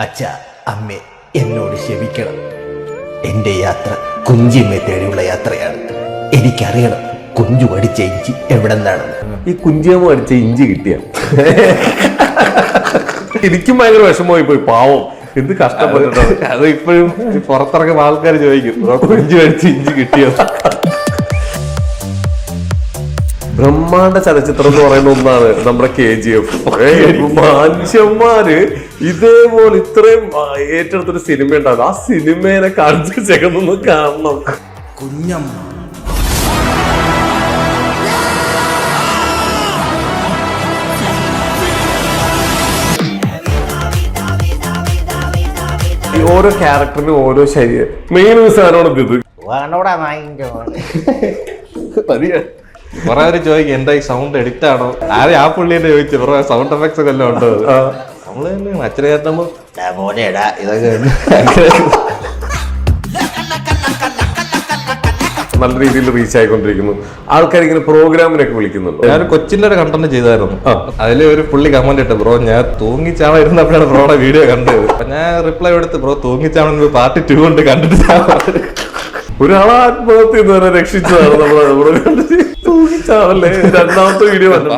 അച്ഛ അമ്മേ എന്നോട് ക്ഷമിക്കണം. എന്റെ യാത്ര കുഞ്ചിമ്മെ തേടിയുള്ള യാത്രയാണ്. എനിക്കറിയണം കുഞ്ചു പഠിച്ച ഇഞ്ചി എവിടെ നിന്നാണ് ഈ കുഞ്ചിയമ്മ അടിച്ച ഇഞ്ചി കിട്ടിയ. എനിക്കും ഭയങ്കര വിഷമമായി പോയി പാവം. എന്ത് കഷ്ടപ്പെട്ടിട്ടാണ്. അത് ഇപ്പോഴും പുറത്തിറങ്ങുന്ന ആൾക്കാർ ചോദിക്കും "ബ്രോ, കുഞ്ചു പഠിച്ച ഇഞ്ചി കിട്ടിയോ? ബ്രഹ്മാണ്ഡ ചലച്ചിത്രം എന്ന് പറയുന്ന ഒന്നാണ് നമ്മുടെ കെ ജി എഫ് മനുഷ്യന്മാര് ഇതേപോലെ ഇത്രയും ഏറ്റെടുത്തൊരു സിനിമ ഉണ്ടാകും. ആ സിനിമേനെ കാണിച്ച് ചേർന്നൊന്ന് കാണണം. കുഞ്ഞമ്മ. ഓരോ ക്യാരക്ടറിനും ഓരോ ശരീരം മെയിൻ ഒരു സാധനമാണ് ഇത്. മതിയാ കുറെ പേര് ചോദിക്കും എന്താ ഈ സൗണ്ട് എഡിറ്റ് ആണോ? ആരെ ആ പുള്ളിന്റെ ചോദിച്ചു കുറെ സൗണ്ട് എഫക്ട്സ് ഒക്കെ എല്ലാം ഉണ്ട്? നമ്മൾ തന്നെ അച്ഛനെ കേട്ടുമ്പോ മോനെടാ ഇതൊക്കെ നല്ല രീതിയിൽ റീച്ച് ആയിക്കൊണ്ടിരിക്കുന്നു. ആൾക്കാർ ഇങ്ങനെ പ്രോഗ്രാമിനൊക്കെ വിളിക്കുന്നുണ്ട്. ഞാൻ കൊച്ചിന്റെ കണ്ടന്റ് ചെയ്തായിരുന്നു. അതിൽ ഒരു പുള്ളി കമന്റ് ഇട്ട് ബ്രോ ഞാൻ തൂങ്ങിച്ചാവ ഇരുന്നപ്പോഴാണ് ബ്രോയുടെ വീഡിയോ കണ്ടത്. അപ്പൊ ഞാൻ റിപ്ലൈ എടുത്ത് ബ്രോ തൂങ്ങിച്ചാവൻ പാർട്ടി ടു കൊണ്ട് കണ്ടിട്ട് ഒരാളാത്മഹത്യ രക്ഷിച്ചതാണ് നമ്മുടെ തൂങ്ങിച്ചാവല്ലേ രണ്ടാമത്തെ വീഡിയോ വന്നു.